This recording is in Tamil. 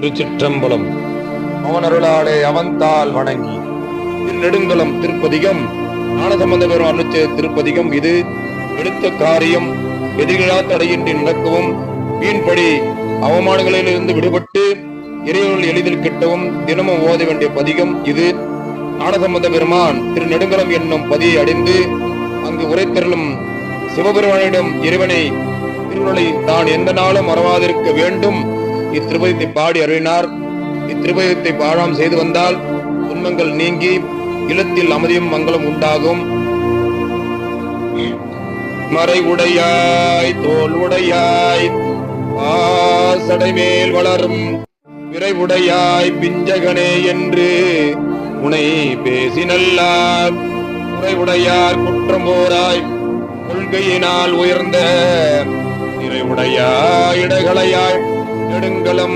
திருச்சிற்றம்பலம். அவனருளாலே அருளாலே அவன்தால் வணங்கி. திருநெடுங்கலம் திருப்பதிகம் ஞானசம்பந்த பெரும் அருளிச்ச திருப்பதிகம் இது. எடுத்த காரியம் எதிரிகளா தடையின்றி நடக்கவும் வீண்படி அவமானங்களிலிருந்து விடுபட்டு இறைவனில் எளிதில் கிட்டவும் தினமும் ஓத வேண்டிய பதிகம் இது. ஞானசம்பந்த பெருமான் திருநெடுங்கலம் என்னும் பதியை அடைந்து அங்கு உரைத்தருளும் சிவபெருமானிடம் இறைவனை திருவனை தான் எந்த நாளும் மறவாதிருக்க வேண்டும். இத்திருப்பதித்தை பாடி அருளினார். இத்திருப்பதித்தை பாழாம் செய்து வந்தால் துன்பங்கள் நீங்கி இல்லத்தில் அமைதியும் மங்களம் உண்டாகும். மறை உடையாய் தோல் உடையாய் பாசடை மேல் வளரும். விரைவுடையாய் பிஞ்சகனே என்று உனை பேசினல்லார். குறைவுடையார் குற்றம் போராய் கொள்கையினால் உயர்ந்த. நிறைவுடையாய் இடகளையாய் நெடுங்கலம்